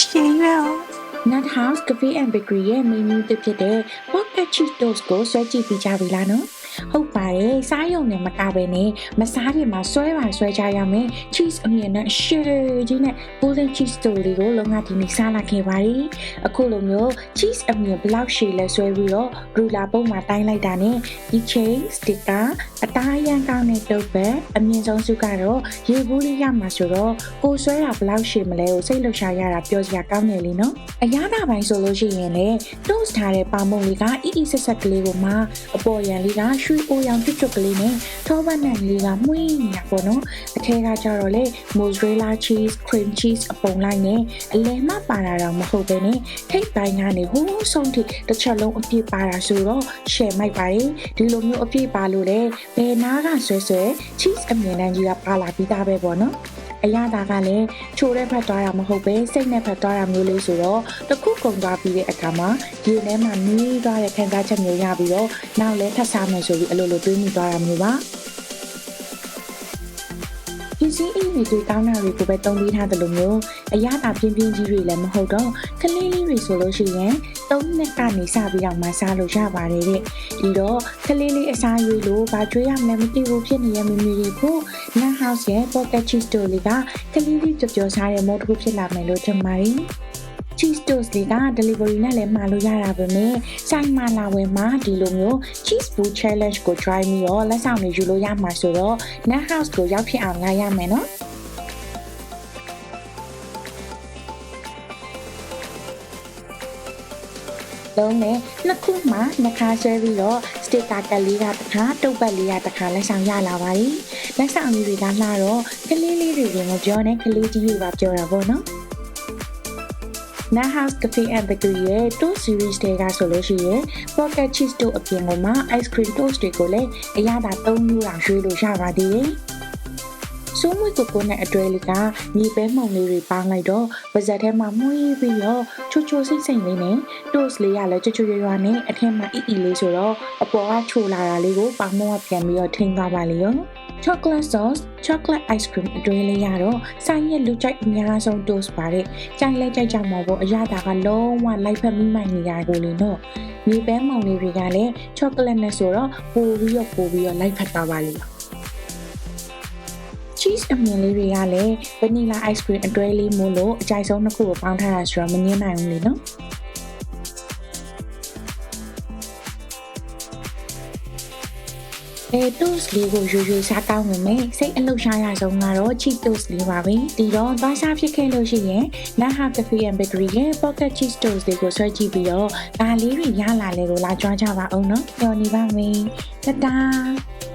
ရှင်ရွယ် Nut House Cafe and Bakery ရဲ့ menu တစ်ဖြစ်တဲ့ Pocket Cheese Toast ကိုဆွဲကြည့်ပြီးကြပြီလားနော် ဟုတ်ပါတယ်စားရုံနဲ့မကပဲနဲ့မစားခင်မှာဆွဲပါဆွဲကြရမယ် cheese အမြင်နဲ့ share ကြီးနဲ့ golden cheese တို့လေးကိုလုံးဝဒီနေ့စားလာခဲ့ပါတယ်အခုလိုမျိုး cheese အမြင်ဘလောက်ရှည်လဲဆွဲပြီးတော့ ruler ပုံမှာတိုင်းလိုက်တာနဲ့ဒီ chain sticker အသားရန်ကောင်းတဲ့တုပ်ပဲအမြင်ဆုံးစုကတော့ရေဘူးလေးရမှာဆိုတော့ကိုဆွဲတာဘလောက်ရှည်မလဲကိုစိတ်လှုပ်ရှားရတာပြောစရာကောင်းတယ်လीနော်အရသာပိုင်းဆိုလို့ရှိရင်လည်း toast ထားတဲ့ပါမုံလေးကအီအီဆက်ဆက်ကလေးကိုမှအပေါ်ရန်လေးကရွှေအိုရောင်ကျွတ်ကျွတ်ကလေးနဲ့ထောပတ်နံလေးကမှုင်းနေတာပေါ့နော်အထဲကကြတော့လေ mozzarella cheese cream cheese အပုံလိုက်နဲ့အလဲမှပါတာတော့မဟုတ်ပဲနဲ့ထိတ်ပိုင်းကနေဟိုးဆုံးထိတစ်ချက်လုံးအပြည့်ပါတာဆိုတော့ share မိုက်ပါတယ်ဒီလိုမျိုးအပြည့်ပါလို့လေဘယ်နာကဆွဲဆွဲ cheese အမြင်တန်းကြီးကပါလာပြီးသားပဲပေါ့နော် အရသာကလည်းချိုတဲ့ဖက်သွားတာမဟုတ်ပဲစိတ်နဲ့ဖက်သွားတာမျိုးလေးဆိုတော့တခုကုန်သွားပြီးတဲ့အခါမှာဒီထဲမှာနွေးသွားတဲ့ခံစားချက်မျိုးရပြီးတော့နောက်လဲထပ်စားမယ်ဆိုပြီးအလိုလိုတွေးမိသွားတာမျိုးပါပစ္စည်းအိမ်တွေကောင်းတာတွေကိုပဲတုံးပေးထားတယ်လို့မျိုးအရသာပြင်းပြင်းကြီးတွေလည်းမဟုတ်တော့ကလေးလေးတွေဆိုလို့ရှိရင်၃နှစ်ကနေစပြီးတော့မစားလို့ရပါတယ်တဲ့ဒီတော့ကလေးလေးအစားရွေးလို့ဘာကြွေးရမလဲမသိဘူးဖြစ်နေရမမီတွေကို Nut House ရဲ့ Pocket Cheese Store လေးကကလေးလေးကြော်ကြော်စားတဲ့မိုးတစ်ခုဖြစ်လာမယ်လို့ထင်ပါတယ် cheese toast လေးက delivery နဲ့လည်းမှာလို့ရတာပဲမြဲဆိုင်မှာလာဝယ်မှာဒီလိုမျိုး cheese food challenge ကို try ပြီးတော့လက်ဆောင်တွေယူလို့ရမှာဆိုတော့ Nut House ကိုရောက်ဖြစ်အောင်လာရမယ်နော် လုံးနဲ့နှစ်ခုမှနှစ်ခါဆွဲပြီးတော့ sticker ကလေးကတစ်ခါတုပ်ပတ်လေးကတစ်ခါလက်ဆောင်ရလာပါပြီလက်ဆောင်လေးတွေကလှတော့ကလေးလေးတွေကမပြောနဲ့ကလေးကြီးတွေပါပြောတာပေါ့နော် Nut House Cafe and Bakery ရဲ့ Toast Series တွေကဆိုလို့ရှိရင် Pocket Cheese တို့အပြင်ကမှ Ice Cream Toast တွေကိုလည်းအရသာ၃မျိုးအောင်ရွေးလို့ရပါသေးတယ်။ စိုးမွေကိုကိုနဲ့အတွဲလေးကမြေပဲမှုံလေးတွေပေါင်းလိုက်တော့ပါဇက်ထဲမှာမှုေးပြီးတော့ချိုချိုစိတ်စိတ်လေးနဲ့ toast လေးကလည်းချွတ်ချွတ်ရွရွနဲ့အထက်မှာအီအီလေးဆိုတော့အပေါ်ကချိုလာတာလေးကိုပေါင်းတော့ပြန်ပြီးတော့ထင်းသွားပါလေရော။ chocolate sauce chocolate ice cream အတွင်းလေးရတော့ဆိုင်ရဲ့လူကြိုက်အများဆုံး toast ပါတဲ့ကြိုက်လဲကြိုက်ကြမှာပေါ့အရသာကလုံးဝလိုက်ဖက်မိမိုင်နေရတယ်လို့နော်မြေပဲမောင်လေးတွေကလည်း chocolate နဲ့ဆိုတော့ပိုပြီးတော့ပိုပြီးတော့လိုက်ဖက်သွားပါလိမ့် cheese အမြင်လေးတွေကလည်း vanilla ice cream အတွဲလေးမို့လို့အကြိုက်ဆုံးတစ်ခုကိုပေါင်းထားတာဆိုတော့မငင်းနိုင်ဘူးလေနော်အဲ toast လေးကိုရွရွစားကောင်းဝင်မယ်စိတ်အလှရှားရဆုံးကတော့ cheese toast လေးပါပဲဒီတော့သွားစားဖြစ်ခဲ့လို့ရှိရင် Naha Cafe and Bakery ရဲ့ pocket cheese toast လေးကိုဆွဲကြည့်ပြီးတော့ဒါလေးတွေရလာလေကိုလာကြွားကြပါအောင်နော်ပြောနေပါမယ်တတား